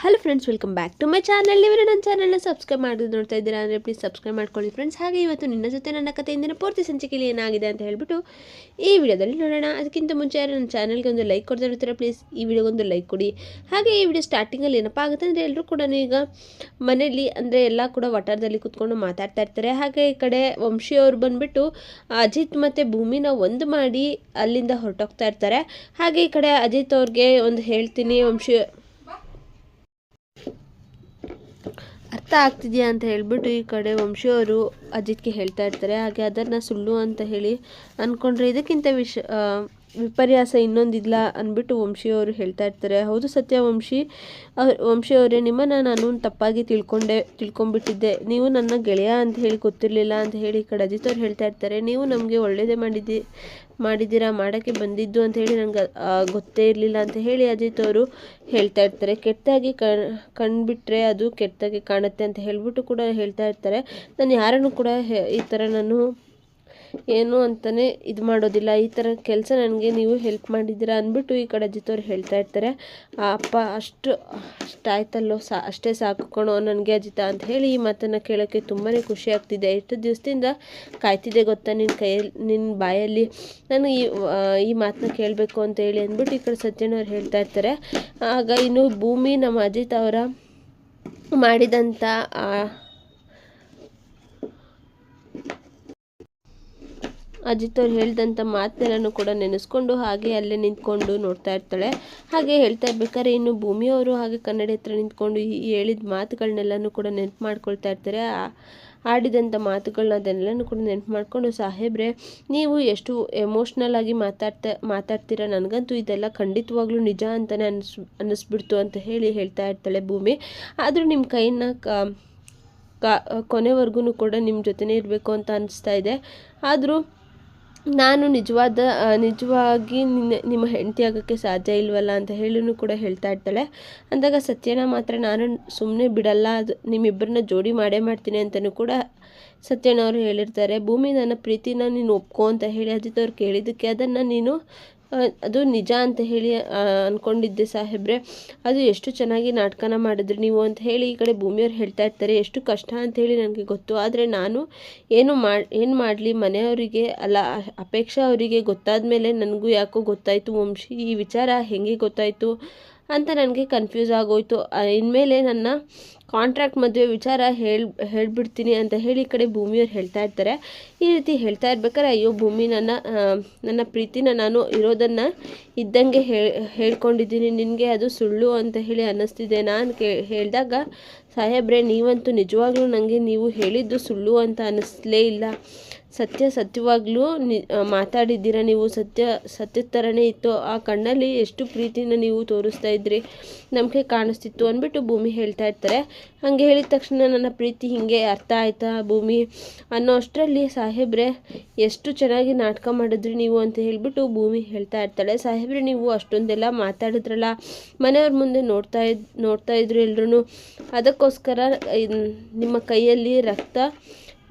Hello friends welcome back to my channel ನೀವು ನನ್ನ ಚಾನಲ್ನ ಸಬ್ಸ್ಕ್ರೈಬ್ ಮಾಡಿದ್ರು ನೋಡ್ತಾ ಇದ್ದೀರಾ ಅಂದರೆ ಪ್ಲೀಸ್ ಸಬ್ಸ್ಕ್ರೈಬ್ ಮಾಡ್ಕೊಳ್ಳಿ ಫ್ರೆಂಡ್ಸ್ ಹಾಗೆ ಇವತ್ತು ನಿನ್ನ ಜೊತೆ ನನ್ನ ಕಥೆಯಿಂದ ಪೂರ್ತಿ ಸಂಚಿಕೆಯಲ್ಲಿ ಏನಾಗಿದೆ ಅಂತ ಹೇಳ್ಬಿಟ್ಟು ಈ ವಿಡಿಯೋದಲ್ಲಿ ನೋಡೋಣ. ಅದಕ್ಕಿಂತ ಮುಂಚೆ ಯಾರು ನನ್ನ ಚಾನಲ್ಗೆ ಒಂದು ಲೈಕ್ ಕೊಡ್ತಾ ಇರ್ತೀರ ಪ್ಲೀಸ್ ಈ ವಿಡಿಯೋಗೊಂದು ಲೈಕ್ ಕೊಡಿ. ಹಾಗೆ ಈ ವಿಡಿಯೋ ಸ್ಟಾರ್ಟಿಂಗಲ್ಲಿ ಏನಪ್ಪ ಆಗುತ್ತೆ ಅಂದರೆ ಎಲ್ಲರೂ ಕೂಡ ಈಗ ಮನೆಯಲ್ಲಿ ಅಂದರೆ ಎಲ್ಲ ಕೂಡ ವಟಾರದಲ್ಲಿ ಕೂತ್ಕೊಂಡು ಮಾತಾಡ್ತಾ ಇರ್ತಾರೆ. ಹಾಗೆ ಈ ಕಡೆ ವಂಶಿಯವರು ಬಂದುಬಿಟ್ಟು ಅಜಿತ್ ಮತ್ತು ಭೂಮಿನ ಒಂದು ಮಾಡಿ ಅಲ್ಲಿಂದ ಹೊರಟೋಗ್ತಾ ಇರ್ತಾರೆ. ಹಾಗೆ ಈ ಕಡೆ ಅಜಿತ್ ಅವ್ರಿಗೆ ಒಂದು ಹೇಳ್ತೀನಿ. ವಂಶಿ ಅರ್ಥ ಆಗ್ತಿದೆಯಾ ಅಂತ ಹೇಳ್ಬಿಟ್ಟು ಈ ಕಡೆ ವಂಶಿಯವರು ಅಜಿತ್ಗೆ ಹೇಳ್ತಾ ಇರ್ತಾರೆ. ಹಾಗೆ ಅದನ್ನು ಸುಳ್ಳು ಅಂತ ಹೇಳಿ ಅಂದ್ಕೊಂಡ್ರೆ ಇದಕ್ಕಿಂತ ವಿಷ ವಿಪರ್ಯಾಸ ಇನ್ನೊಂದಿಲ್ಲ ಅಂದ್ಬಿಟ್ಟು ವಂಶಿಯವರು ಹೇಳ್ತಾ ಇರ್ತಾರೆ. ಹೌದು ಸತ್ಯ ವಂಶಿ ವಂಶಿ ವಂಶಿಯವರೇ ನಿಮ್ಮನ್ನು ನಾನು ತಪ್ಪಾಗಿ ತಿಳ್ಕೊಂಡೆ ತಿಳ್ಕೊಂಬಿಟ್ಟಿದ್ದೆ ನೀವು ನನ್ನ ಗೆಳೆಯ ಅಂತ ಹೇಳಿ ಗೊತ್ತಿರಲಿಲ್ಲ ಅಂತ ಹೇಳಿ ಈ ಕಡೆ ಅಜಿತ್ ಅವ್ರು ಹೇಳ್ತಾ ಇರ್ತಾರೆ. ನೀವು ನಮಗೆ ಒಳ್ಳೆಯದೇ ಮಾಡಿದ್ದಿ, ಮಾಡಿದ್ದೀರಾ, ಮಾಡೋಕ್ಕೆ ಬಂದಿದ್ದು ಅಂತ ಹೇಳಿ ನನಗೆ ಗೊತ್ತೇ ಇರಲಿಲ್ಲ ಅಂತ ಹೇಳಿ ಅಜಿತ್ ಅವರು ಹೇಳ್ತಾ ಇರ್ತಾರೆ. ಕೆಟ್ಟದಾಗಿ ಕಣ್ ಕಂಡುಬಿಟ್ರೆ ಅದು ಕೆಟ್ಟದಾಗಿ ಕಾಣುತ್ತೆ ಅಂತ ಹೇಳಿಬಿಟ್ಟು ಕೂಡ ಹೇಳ್ತಾ ಇರ್ತಾರೆ. ನಾನು ಯಾರನ್ನು ಕೂಡ ಈ ಥರ ನಾನು ಏನು ಅಂತಲೇ ಇದು ಮಾಡೋದಿಲ್ಲ. ಈ ಥರ ಕೆಲಸ ನನಗೆ ನೀವು ಹೆಲ್ಪ್ ಮಾಡಿದ್ದೀರಾ ಅಂದ್ಬಿಟ್ಟು ಈ ಕಡೆ ಅಜಿತ್ ಅವ್ರು ಹೇಳ್ತಾ ಇರ್ತಾರೆ. ಆ ಅಪ್ಪ ಅಷ್ಟು ಅಷ್ಟಾಯ್ತಲ್ಲೋ ಸಾ, ಅಷ್ಟೇ ಸಾಕು ಕಣೋ ನನಗೆ ಅಜಿತ ಅಂತ ಹೇಳಿ ಈ ಮಾತನ್ನು ಕೇಳೋಕ್ಕೆ ತುಂಬಾ ಖುಷಿ ಆಗ್ತಿದೆ. ಎಷ್ಟು ದಿವಸದಿಂದ ಕಾಯ್ತಿದೆ ಗೊತ್ತಾ ನಿನ್ನ ಕೈಯಲ್ಲಿ ನಿನ್ನ ಬಾಯಲ್ಲಿ? ನಾನು ಈ ಈ ಮಾತನ್ನ ಕೇಳಬೇಕು ಅಂತ ಹೇಳಿ ಅಂದ್ಬಿಟ್ಟು ಈ ಕಡೆ ಸತ್ಯನವ್ರು ಹೇಳ್ತಾ ಇರ್ತಾರೆ. ಆಗ ಇನ್ನು ಭೂಮಿ ನಮ್ಮ ಅಜಿತ್ ಅವರ ಮಾಡಿದಂಥ ಆ ಅಜಿತ್ ಅವ್ರು ಹೇಳಿದಂಥ ಮಾತನ್ನೆಲ್ಲನೂ ಕೂಡ ನೆನೆಸ್ಕೊಂಡು ಹಾಗೆ ಅಲ್ಲೇ ನಿಂತ್ಕೊಂಡು ನೋಡ್ತಾ ಇರ್ತಾಳೆ. ಹಾಗೆ ಹೇಳ್ತಾ ಇರ್ಬೇಕಾದ್ರೆ ಇನ್ನು ಭೂಮಿಯವರು ಹಾಗೆ ಕನ್ನಡಿ ಹತ್ರ ನಿಂತ್ಕೊಂಡು ಹೇಳಿದ ಮಾತುಗಳನ್ನೆಲ್ಲನೂ ಕೂಡ ನೆನಪು ಮಾಡ್ಕೊಳ್ತಾ ಇರ್ತಾರೆ. ಆಡಿದಂಥ ಮಾತುಗಳನ್ನ ಅದನ್ನೆಲ್ಲನೂ ಕೂಡ ನೆನಪು ಮಾಡಿಕೊಂಡು, ಸಾಹೇಬ್ರೆ, ನೀವು ಎಷ್ಟು ಎಮೋಷ್ನಲ್ ಆಗಿ ಮಾತಾಡ್ತಾ, ಮಾತಾಡ್ತೀರಾ? ನನಗಂತೂ ಇದೆಲ್ಲ ಖಂಡಿತವಾಗ್ಲೂ ನಿಜ ಅಂತಲೇ ಅನಿಸ್ ಅನ್ನಿಸ್ಬಿಡ್ತು ಅಂತ ಹೇಳಿ ಹೇಳ್ತಾ ಇರ್ತಾಳೆ ಭೂಮಿ. ಆದರೂ ನಿಮ್ಮ ಕೈನ ಕೊನೆವರೆಗೂ ಕೂಡ ನಿಮ್ಮ ಜೊತೆನೇ ಇರಬೇಕು ಅಂತ ಅನಿಸ್ತಾ ಇದೆ. ಆದರೂ ನಾನು ನಿಜವಾದ ನಿಜವಾಗಿ ನಿನ್ನ, ನಿಮ್ಮ ಹೆಂಡತಿ ಆಗೋಕ್ಕೆ ಸಾಧ್ಯ ಇಲ್ವಲ್ಲ ಅಂತ ಹೇಳಿನೂ ಕೂಡ ಹೇಳ್ತಾ ಇರ್ತಾಳೆ. ಅಂದಾಗ ಸತ್ಯನ ಮಾತ್ರ ನಾನು ಸುಮ್ಮನೆ ಬಿಡಲ್ಲ, ಅದು ನಿಮ್ಮಿಬ್ಬರನ್ನ ಜೋಡಿ ಮಾಡೇ ಮಾಡ್ತೀನಿ ಅಂತಲೂ ಕೂಡ ಸತ್ಯನವರು ಹೇಳಿರ್ತಾರೆ. ಭೂಮಿ ನನ್ನ ಪ್ರೀತಿನ ನೀನು ಒಪ್ಕೋ ಅಂತ ಹೇಳಿ ಅಜಿತ್ ಅವ್ರು ಕೇಳಿದ್ದಕ್ಕೆ ಅದನ್ನು ನೀನು ಅದು ನಿಜ ಅಂತ ಹೇಳಿ ಅಂದ್ಕೊಂಡಿದ್ದೆ ಸಾಹೇಬ್ರೆ. ಅದು ಎಷ್ಟು ಚೆನ್ನಾಗಿ ನಾಟಕನ ಮಾಡಿದ್ರಿ ನೀವು ಅಂತ ಹೇಳಿ ಈ ಕಡೆ ಭೂಮಿಯವ್ರು ಹೇಳ್ತಾ ಇರ್ತಾರೆ. ಎಷ್ಟು ಕಷ್ಟ ಅಂತ ಹೇಳಿ ನನಗೆ ಗೊತ್ತು. ಆದರೆ ನಾನು ಏನು ಮಾಡಿ ಏನು ಮಾಡಲಿ? ಮನೆಯವರಿಗೆ ಅಲ್ಲ, ಅಪೇಕ್ಷಾ ಅವರಿಗೆ ಗೊತ್ತಾದ ಮೇಲೆ ನನಗೂ ಯಾಕೋ ಗೊತ್ತಾಯಿತು ವಂಶಿ. ಈ ವಿಚಾರ ಹೆಂಗೆ ಗೊತ್ತಾಯಿತು? ಅಂತ ನನಗೆ ಕನ್ಫ್ಯೂಸ್ ಆಗೋಯ್ತು. ಇನ್ಮೇಲೆ ನನ್ನ ಕಾಂಟ್ರಾಕ್ಟ್ ಮದುವೆ ವಿಚಾರ ಹೇಳ್, ಹೇಳ್ಬಿಡ್ತೀನಿ ಅಂತ ಹೇಳಿ ಈ ಕಡೆ ಭೂಮಿಯವ್ರು ಹೇಳ್ತಾ ಇರ್ತಾರೆ. ಈ ರೀತಿ ಹೇಳ್ತಾ ಇರ್ಬೇಕಾದ್ರೆ, ಅಯ್ಯೋ, ಭೂಮಿ ನನ್ನ ನನ್ನ ಪ್ರೀತಿನ ನಾನು ಇರೋದನ್ನು ಇದ್ದಂಗೆ ಹೇಳ್ ಹೇಳ್ಕೊಂಡಿದ್ದೀನಿ. ನಿನಗೆ ಅದು ಸುಳ್ಳು ಅಂತ ಹೇಳಿ ಅನ್ನಿಸ್ತಿದೆ ನಾನು ಕೇ, ಹೇಳಿದಾಗ, ಸಾಹೇಬ್ರೆ, ನೀವಂತೂ ನಿಜವಾಗ್ಲೂ ನನಗೆ ನೀವು ಹೇಳಿದ್ದು ಸುಳ್ಳು ಅಂತ ಅನ್ನಿಸ್ಲೇ ಇಲ್ಲ. ಸತ್ಯ ಸತ್ಯವಾಗ್ಲೂ ನಿ ಮಾತಾಡಿದ್ದೀರ ನೀವು? ಸತ್ಯ ಸತ್ಯದ ಥರನೇ ಇತ್ತು. ಆ ಕಣ್ಣಲ್ಲಿ ಎಷ್ಟು ಪ್ರೀತಿನ ನೀವು ತೋರಿಸ್ತಾ ಇದ್ರಿ? ನಮಗೆ ಕಾಣಿಸ್ತಿತ್ತು ಅಂದ್ಬಿಟ್ಟು ಭೂಮಿ ಹೇಳ್ತಾ ಇರ್ತಾರೆ. ಹಾಗೆ ಹೇಳಿದ ತಕ್ಷಣ ನನ್ನ ಪ್ರೀತಿ ಹಿಂಗೆ ಅರ್ಥ ಆಯ್ತಾ ಭೂಮಿ? ಅನ್ನೋ ಅಷ್ಟರಲ್ಲಿ ಸಾಹೇಬ್ರೆ, ಎಷ್ಟು ಚೆನ್ನಾಗಿ ನಾಟಕ ಮಾಡಿದ್ರಿ ನೀವು ಅಂತ ಹೇಳಿಬಿಟ್ಟು ಭೂಮಿ ಹೇಳ್ತಾ ಇರ್ತಾಳೆ. ಸಾಹೇಬ್ರೆ, ನೀವು ಅಷ್ಟೊಂದೆಲ್ಲ ಮಾತಾಡಿದ್ರಲ್ಲ, ಮನೆಯವ್ರ ಮುಂದೆ ನೋಡ್ತಾ ಇದ್, ನೋಡ್ತಾ ಇದ್ರು ಎಲ್ರೂ ಅದಕ್ಕೋಸ್ಕರ ನಿಮ್ಮ ಕೈಯಲ್ಲಿ ರಕ್ತ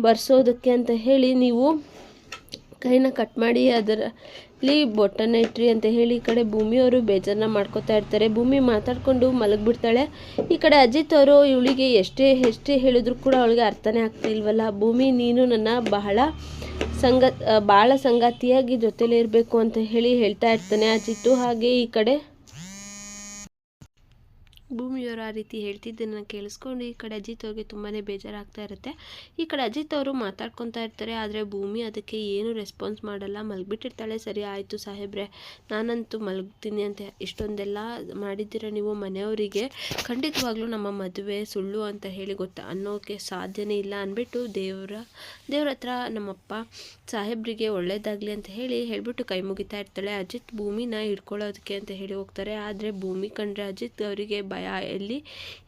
ಬರ್ಸೋದಕ್ಕೆ ಅಂತ ಹೇಳಿ ನೀವು ಕೈನ ಕಟ್ ಮಾಡಿ ಅದರಲ್ಲಿ ಬೊಟ್ಟನ್ನ ಇಟ್ರಿ ಅಂತ ಹೇಳಿ ಈ ಕಡೆ ಭೂಮಿಯವರು ಬೇಜಾರನ್ನ ಮಾಡ್ಕೋತಾ ಇರ್ತಾರೆ. ಭೂಮಿ ಮಾತಾಡಿಕೊಂಡು ಮಲಗಿಬಿಡ್ತಾಳೆ. ಈ ಕಡೆ ಅಜಿತ್ ಅವರು ಇವಳಿಗೆ ಎಷ್ಟೇ ಎಷ್ಟೇ ಹೇಳಿದ್ರು ಕೂಡ ಅವಳಿಗೆ ಅರ್ಥನೇ ಆಗ್ತಿಲ್ವಲ್ಲ ಭೂಮಿ, ನೀನು ನನ್ನ ಬಹಳ ಸಂಗ ಭಾಳ ಸಂಗಾತಿಯಾಗಿ ಜೊತೆಲೇ ಇರಬೇಕು ಅಂತ ಹೇಳಿ ಹೇಳ್ತಾ ಇರ್ತಾನೆ ಅಜಿತ್ತು ಹಾಗೆ ಈ ಕಡೆ ಭೂಮಿಯವರು ಆ ರೀತಿ ಹೇಳ್ತಿದ್ದನ್ನು ಕೇಳಿಸ್ಕೊಂಡು ಈ ಕಡೆ ಅಜಿತ್ ಅವ್ರಿಗೆ ತುಂಬಾ ಬೇಜಾರಾಗ್ತಾ ಇರುತ್ತೆ. ಈ ಕಡೆ ಅಜಿತ್ ಅವರು ಮಾತಾಡ್ಕೊತಾ ಇರ್ತಾರೆ, ಆದರೆ ಭೂಮಿ ಅದಕ್ಕೆ ಏನು ರೆಸ್ಪಾನ್ಸ್ ಮಾಡಲ್ಲ. ಮಲಗಿಬಿಟ್ಟಿರ್ತಾಳೆ, ಸರಿ ಆಯಿತು ಸಾಹೇಬ್ರೆ, ನಾನಂತೂ ಮಲಗ್ತೀನಿ ಅಂತ. ಇಷ್ಟೊಂದೆಲ್ಲ ಮಾಡಿದ್ದೀರ ನೀವು ಮನೆಯವರಿಗೆ? ಖಂಡಿತವಾಗ್ಲೂ ನಮ್ಮ ಮದುವೆ ಸುಳ್ಳು ಅಂತ ಹೇಳಿ ಗೊತ್ತಾ? ಅನ್ನೋಕ್ಕೆ ಸಾಧ್ಯನೇ ಇಲ್ಲ ಅಂದ್ಬಿಟ್ಟು ದೇವರ, ದೇವ್ರ ಹತ್ರ ನಮ್ಮಪ್ಪ, ಸಾಹೇಬ್ರಿಗೆ ಒಳ್ಳೇದಾಗಲಿ ಅಂತ ಹೇಳಿ ಹೇಳ್ಬಿಟ್ಟು ಕೈ ಮುಗಿತಾ ಇರ್ತಾಳೆ. ಅಜಿತ್ ಭೂಮಿನ ಹಿಡ್ಕೊಳ್ಳೋದಕ್ಕೆ ಅಂತ ಹೇಳಿ ಹೋಗ್ತಾರೆ. ಆದರೆ ಭೂಮಿ ಕಂಡ್ರೆ ಅಜಿತ್ ಅವರಿಗೆ ಭಯ, ಎಲ್ಲಿ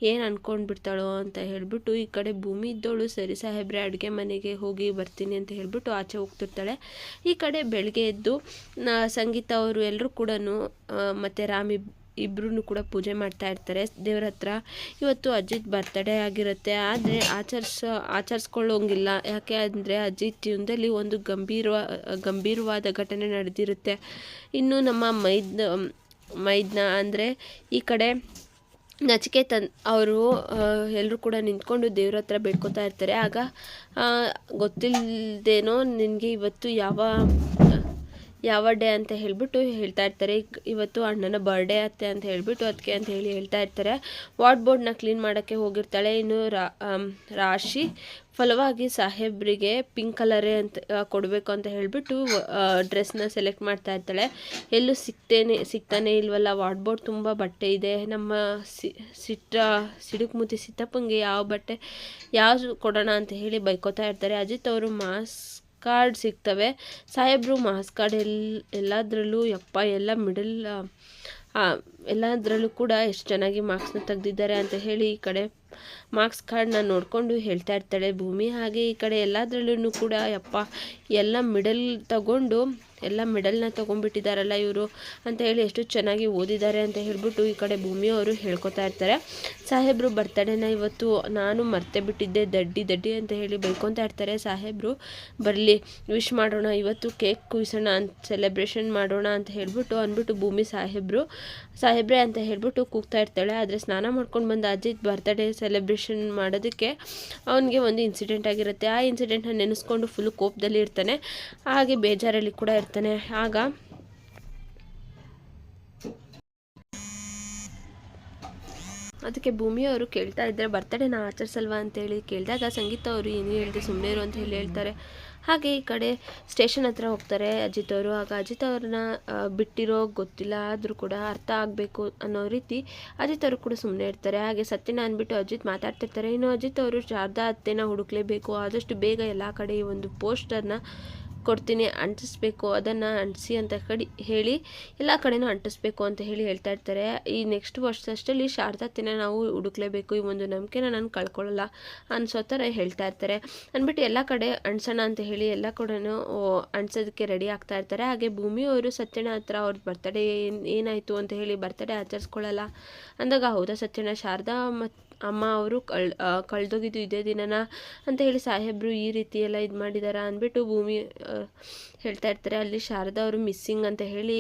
ಏನು ಅಂದ್ಕೊಂಡ್ಬಿಡ್ತಾಳೋ ಅಂತ ಹೇಳಿಬಿಟ್ಟು ಈ ಕಡೆ ಭೂಮಿ ಇದ್ದವಳು ಸರಿ ಸಾಹೇಬ್ರೆ, ಅಡುಗೆ ಮನೆಗೆ ಹೋಗಿ ಬರ್ತೀನಿ ಅಂತ ಹೇಳಿಬಿಟ್ಟು ಆಚೆ ಹೋಗ್ತಿರ್ತಾಳೆ. ಈ ಕಡೆ ಬೆಳಗ್ಗೆ ಎದ್ದು ಸಂಗೀತ ಅವರು ಎಲ್ಲರೂ ಕೂಡ ಮತ್ತು ರಾಮಿ ಇಬ್ ಇಬ್ಬರೂ ಕೂಡ ಪೂಜೆ ಮಾಡ್ತಾ ಇರ್ತಾರೆ. ದೇವ್ರ ಹತ್ರ ಇವತ್ತು ಅಜಿತ್ ಬರ್ತಡೇ ಆಗಿರುತ್ತೆ. ಆದರೆ ಆಚರಿಸ, ಆಚರಿಸ್ಕೊಳ್ಳೋಂಗಿಲ್ಲ. ಯಾಕೆ ಅಂದರೆ ಅಜಿತ್ ಜೀವನದಲ್ಲಿ ಒಂದು ಗಂಭೀರ ಗಂಭೀರವಾದ ಘಟನೆ ನಡೆದಿರುತ್ತೆ. ಇನ್ನು ನಮ್ಮ ಮೈದ್ ಮೈದ್ನ ಅಂದರೆ ಈ ಕಡೆ ನಚಿಕೇತನ್ ಅವರು ಎಲ್ಲರೂ ಕೂಡ ನಿಂತ್ಕೊಂಡು ದೇವ್ರ ಹತ್ರ ಬೇಡ್ಕೊತಾ ಇರ್ತಾರೆ. ಆಗ ಗೊತ್ತಿಲ್ಲದೇನೋ ನಿನಗೆ ಇವತ್ತು ಯಾವ ಯಾವ ಡೇ ಅಂತ ಹೇಳಿಬಿಟ್ಟು ಹೇಳ್ತಾ ಇರ್ತಾರೆ. ಇವತ್ತು ಅಣ್ಣನ ಬರ್ಡೇ ಅತ್ತೆ ಅಂತ ಹೇಳಿಬಿಟ್ಟು ಅದಕ್ಕೆ ಅಂತ ಹೇಳಿ ಹೇಳ್ತಾ ಇರ್ತಾರೆ. ವಾರ್ಡ್ ಬೋರ್ಡ್ನ ಕ್ಲೀನ್ ಮಾಡೋಕ್ಕೆ ಹೋಗಿರ್ತಾಳೆ. ಇನ್ನು ರಾಶಿ ಫಲವಾಗಿ ಸಾಹೇಬ್ರಿಗೆ ಪಿಂಕ್ ಕಲರೇ ಅಂತ ಕೊಡಬೇಕು ಅಂತ ಹೇಳಿಬಿಟ್ಟು ಡ್ರೆಸ್ನ ಸೆಲೆಕ್ಟ್ ಮಾಡ್ತಾ ಇರ್ತಾಳೆ. ಎಲ್ಲೂ ಸಿಗ್ತೇನೆ ಸಿಗ್ತಾನೆ ಇಲ್ವಲ್ಲ? ವಾರ್ಡ್ ಬೋರ್ಡ್ ತುಂಬ ಬಟ್ಟೆ ಇದೆ. ನಮ್ಮ ಸಿಟ್ಟ ಸಿಡುಕ್ಮುತಿ ಸಿದ್ದಪ್ಪಂಗೆ ಯಾವ ಬಟ್ಟೆ, ಯಾವುದು ಕೊಡೋಣ ಅಂತ ಹೇಳಿ ಬೈಕೋತಾ ಇರ್ತಾರೆ. ಅಜಿತ್ ಅವರು ಮಾಸ್ ಕಾರ್ಡ್ ಸಿಗ್ತವೆ. ಸಾಹೇಬ್ರು, ಮಾಸ್ ಕಾರ್ಡ್ ಎಲ್, ಎಲ್ಲದರಲ್ಲೂ, ಯಪ್ಪ, ಎಲ್ಲ ಮಿಡಲ್ ಎಲ್ಲದರಲ್ಲೂ ಕೂಡ ಎಷ್ಟು ಚೆನ್ನಾಗಿ ಮಾರ್ಕ್ಸ್ನ ತೆಗ್ದಿದ್ದಾರೆ ಅಂತ ಹೇಳಿ ಈ ಕಡೆ ಮಾರ್ಕ್ಸ್ ಕಾರ್ಡ್ನ ನೋಡಿಕೊಂಡು ಹೇಳ್ತಾ ಇರ್ತಾಳೆ. ಭೂಮಿ ಹಾಗೆ ಈ ಕಡೆ ಎಲ್ಲದರಲ್ಲೂ ಕೂಡ ಅಪ್ಪ ಎಲ್ಲ ಮಿಡಲ್ ತಗೊಂಡು, ಎಲ್ಲ ಮೆಡಲ್ನ ತೊಗೊಂಡ್ಬಿಟ್ಟಿದ್ದಾರಲ್ಲ ಇವರು ಅಂತ ಹೇಳಿ ಎಷ್ಟು ಚೆನ್ನಾಗಿ ಓದಿದ್ದಾರೆ ಅಂತ ಹೇಳ್ಬಿಟ್ಟು ಈ ಕಡೆ ಭೂಮಿಯವರು ಹೇಳ್ಕೊತಾ ಇರ್ತಾರೆ. ಸಾಹೇಬ್ರು ಬರ್ತಡೇನ ಇವತ್ತು ನಾನು ಮರ್ತೆ ಬಿಟ್ಟಿದ್ದೆ, ದಡ್ಡಿ ದಡ್ಡಿ ಅಂತ ಹೇಳಿ ಬೈಕೊತಾ ಇರ್ತಾರೆ. ಸಾಹೇಬ್ರು, ಬರಲಿ ವಿಶ್ ಮಾಡೋಣ, ಇವತ್ತು ಕೇಕ್ ಕುಯ್ಸೋಣ ಅಂತ ಸೆಲೆಬ್ರೇಷನ್ ಮಾಡೋಣ ಅಂತ ಹೇಳಿಬಿಟ್ಟು ಅಂದ್ಬಿಟ್ಟು ಭೂಮಿ ಸಾಹೇಬ್ರು, ಸಾಹೇಬ್ರೆ ಅಂತ ಹೇಳಿಬಿಟ್ಟು ಕೂಗ್ತಾ ಇರ್ತಾಳೆ. ಆದರೆ ಸ್ನಾನ ಮಾಡ್ಕೊಂಡು ಬಂದ ಅಜಿತ್ ಬರ್ತಡೇ ಸೆಲೆಬ್ರೇಷನ್ ಮಾಡೋದಕ್ಕೆ ಅವನಿಗೆ ಒಂದು ಇನ್ಸಿಡೆಂಟ್ ಆಗಿರುತ್ತೆ. ಆ ಇನ್ಸಿಡೆಂಟ್ನ ನೆನೆಸ್ಕೊಂಡು ಫುಲ್ ಕೋಪದಲ್ಲಿ ಇರ್ತಾನೆ. ಹಾಗೆ ಬೇಜಾರಲ್ಲಿ ಕೂಡ ಇರ್ತಾನೆ. ಆಗ ಅದಕ್ಕೆ ಭೂಮಿ ಅವರು ಕೇಳ್ತಾ ಇದ್ದಾರೆ ಬರ್ತಡೇನ ಆಚರಿಸಲ್ವಾ? ಅಂತೇಳಿ ಕೇಳಿದಾಗ, ಸಂಗೀತ ಅವರು ಏನು ಹೇಳಿದೆ ಸುಮ್ಮನೆ ಇರು ಅಂತ ಹೇಳಿ ಹೇಳ್ತಾರೆ. ಹಾಗೆ ಈ ಕಡೆ ಸ್ಟೇಷನ್ ಹತ್ರ ಹೋಗ್ತಾರೆ ಅಜಿತ್ ಅವರು. ಆಗ ಅಜಿತ್ ಅವ್ರನ್ನ ಬಿಟ್ಟಿರೋ ಗೊತ್ತಿಲ್ಲ. ಆದರೂ ಕೂಡ ಅರ್ಥ ಆಗಬೇಕು ಅನ್ನೋ ರೀತಿ ಅಜಿತ್ ಅವರು ಕೂಡ ಸುಮ್ಮನೆ ಇರ್ತಾರೆ. ಹಾಗೆ ಸತ್ಯನ ಅಂದ್ಬಿಟ್ಟು ಅಜಿತ್ ಮಾತಾಡ್ತಿರ್ತಾರೆ. ಇನ್ನು ಅಜಿತ್ ಅವರು ಶಾರದಾ ಅತ್ತೆನ ಹುಡುಕ್ಲೇಬೇಕು. ಆದಷ್ಟು ಬೇಗ ಎಲ್ಲ ಕಡೆ ಈ ಒಂದು ಪೋಸ್ಟರ್ನ ಕೊಡ್ತೀನಿ, ಅಂಟಿಸ್ಬೇಕು, ಅದನ್ನು ಅಂಟಿಸಿ ಅಂತ ಕಡಿ, ಹೇಳಿ, ಎಲ್ಲ ಕಡೆನೂ ಅಂಟಿಸ್ಬೇಕು ಅಂತ ಹೇಳಿ ಹೇಳ್ತಾ ಇರ್ತಾರೆ. ಈ ನೆಕ್ಸ್ಟ್ ವರ್ಷದಷ್ಟಲ್ಲಿ ಶಾರದಾತಿನ ನಾವು ಹುಡುಕ್ಲೇಬೇಕು, ಈ ಒಂದು ನಂಬಿಕೆನ ನಾನು ಕಳ್ಕೊಳ್ಳಲ್ಲ ಅನ್ಸೋ ಥರ ಹೇಳ್ತಾ ಇರ್ತಾರೆ. ಅಂದ್ಬಿಟ್ಟು ಎಲ್ಲ ಕಡೆ ಅಂಟಿಸೋಣ ಅಂತ ಹೇಳಿ ಎಲ್ಲ ಕಡೆನೂ ಅಂಟಿಸೋದಕ್ಕೆ ರೆಡಿ ಆಗ್ತಾ ಇರ್ತಾರೆ. ಹಾಗೆ ಭೂಮಿಯವರು ಸತ್ಯನ ಹತ್ರ ಅವ್ರ ಬರ್ತಡೇ ಏನು, ಏನಾಯಿತು ಅಂತ ಹೇಳಿ ಬರ್ತಡೇ ಆಚರಿಸ್ಕೊಳ್ಳಲ್ಲ ಅಂದಾಗ, ಹೌದಾ ಸತ್ಯನ ಶಾರದಾ ಮತ್ತು ಅಮ್ಮ ಅವರು ಕಳ್ ಕಳೆದೋಗಿದ್ದು ಇದೇ ದಿನನ ಅಂತ ಹೇಳಿ ಸಾಹೇಬರು ಈ ರೀತಿ ಎಲ್ಲ ಇದು ಮಾಡಿದಾರ ಅಂದ್ಬಿಟ್ಟು ಭೂಮಿ ಹೇಳ್ತಾ ಇರ್ತಾರೆ. ಅಲ್ಲಿ ಶಾರದಾ ಅವರು ಮಿಸ್ಸಿಂಗ್ ಅಂತ ಹೇಳಿ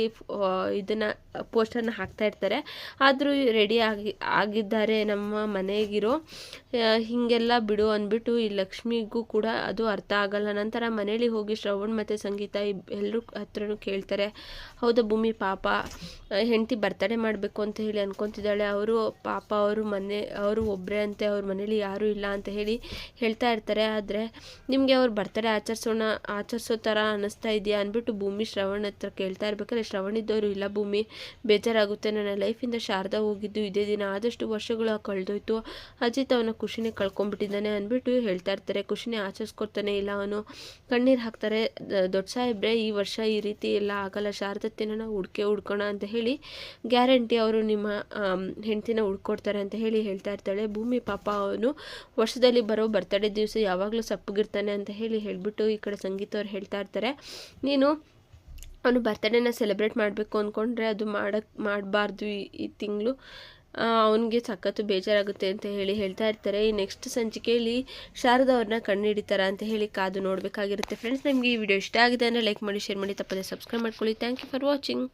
ಇದನ್ನು ಪೋಸ್ಟನ್ನು ಹಾಕ್ತಾ ಇರ್ತಾರೆ. ಆದರೂ ರೆಡಿ ಆಗಿ, ಆಗಿದ್ದಾರೆ ನಮ್ಮ ಮನೆಗಿರೋ ಹೀಗೆಲ್ಲ ಬಿಡು ಅಂದ್ಬಿಟ್ಟು ಈ ಲಕ್ಷ್ಮಿಗೂ ಕೂಡ ಅದು ಅರ್ಥ ಆಗಲ್ಲ. ನಂತರ ಮನೇಲಿ ಹೋಗಿ ಶ್ರವಣ್ ಮತ್ತು ಸಂಗೀತ ಎಲ್ಲರೂ ಹತ್ರನೂ ಕೇಳ್ತಾರೆ, ಹೌದಾ ಭೂಮಿ ಪಾಪ ಹೆಂಡತಿ ಬರ್ತಡೇ ಮಾಡಬೇಕು ಅಂತ ಹೇಳಿ ಅನ್ಕೊತಿದ್ದಾಳೆ. ಅವರು ಪಾಪ, ಅವರು ಮನೆ, ಅವರು ಒಬ್ಬರೇ ಅಂತೆ ಅವ್ರ ಮನೇಲಿ ಯಾರೂ ಇಲ್ಲ ಅಂತ ಹೇಳಿ ಹೇಳ್ತಾ ಇರ್ತಾರೆ. ಆದರೆ ನಿಮಗೆ ಅವ್ರು ಬರ್ತಡೇ ಆಚರಿಸೋಣ, ಆಚರಿಸೋ ಥರ ಅನ್ನಿಸ್ತಾ ಇದೆಯಾ ಅಂದ್ಬಿಟ್ಟು ಭೂಮಿ ಶ್ರವಣ್ ಹತ್ರ ಕೇಳ್ತಾ ಇರ್ಬೇಕಾದ್ರೆ ಶ್ರವಣ್ ಇದ್ದವರು ಇಲ್ಲ, ಭೂಮಿ ಬೇಜಾರಾಗುತ್ತೆ. ನನ್ನ ಲೈಫಿಂದ ಶಾರದಾ ಹೋಗಿದ್ದು ಇದೇ ದಿನ, ಆದಷ್ಟು ವರ್ಷಗಳು ಕಳೆದೋಯ್ತು. ಅಜಿತ್ ಅವನ ಖುಷಿನೇ ಕಳ್ಕೊಂಡ್ಬಿಟ್ಟಿದ್ದಾನೆ ಅಂದ್ಬಿಟ್ಟು ಹೇಳ್ತಾ ಇರ್ತಾರೆ. ಖುಷಿನೇ ಆಚರಿಸ್ಕೊಡ್ತಾನೆ ಇಲ್ಲ ಅವನು. ಕಣ್ಣೀರು ಹಾಕ್ತಾರೆ ದೊಡ್ಡ ಸಾಹೇಬ್ರೆ, ಈ ವರ್ಷ ಈ ರೀತಿ ಎಲ್ಲ ಆಗಲ್ಲ ಶಾರದತ್ತಿನ ನಾವು ಹುಡ್ಕೆ ಹುಡ್ಕೋಣ ಅಂತ ಹೇಳಿ ಗ್ಯಾರಂಟಿ ಅವರು ನಿಮ್ಮ ಹೆಂಡತಿನ ಹುಡ್ಕೊಡ್ತಾರೆ ಅಂತ ಹೇಳಿ ಹೇಳ್ತಾ ಇರ್ತಾಳೆ. ಭೂಮಿ ಪಾಪ ಅವನು ವರ್ಷದಲ್ಲಿ ಬರೋ ಬರ್ತಡೇ ದಿವಸ ಯಾವಾಗಲೂ ಸಪ್ಪಗಿರ್ತಾನೆ ಅಂತ ಹೇಳಿ ಹೇಳಿಬಿಟ್ಟು ಈ ಕಡೆ ಸಂಗೀತ ಅವ್ರು ಹೇಳ್ತಾ ಇರ್ತಾರೆ. ನೀನು ಅವನು ಬರ್ತಡೇನ ಸೆಲೆಬ್ರೇಟ್ ಮಾಡಬೇಕು ಅಂದ್ಕೊಂಡ್ರೆ ಅದು ಮಾಡಕ್ಕೆ ಮಾಡಬಾರ್ದು ಈ ತಿಂಗಳು. ಅವನಿಗೆ ಸಖತ್ತು ಬೇಜಾರಾಗುತ್ತೆ ಅಂತ ಹೇಳಿ ಹೇಳ್ತಾ ಇರ್ತಾರೆ. ಈ ನೆಕ್ಸ್ಟ್ ಸಂಚಿಕೆಯಲ್ಲಿ ಶಾರದಾ ಅವ್ರನ್ನ ಕಣ್ಣು ಹಿಡಿತಾರ ಅಂತ ಹೇಳಿ ಕಾದು ನೋಡಬೇಕಾಗಿರುತ್ತೆ. ಫ್ರೆಂಡ್ಸ್, ನಿಮಗೆ ಈ ವಿಡಿಯೋ ಇಷ್ಟ ಆಗಿದೆ ಅಂದರೆ ಲೈಕ್ ಮಾಡಿ ಶೇರ್ ಮಾಡಿ, ತಪ್ಪದೆ ಸಬ್ಸ್ಕ್ರೈಬ್ ಮಾಡ್ಕೊಳ್ಳಿ. Thank you for watching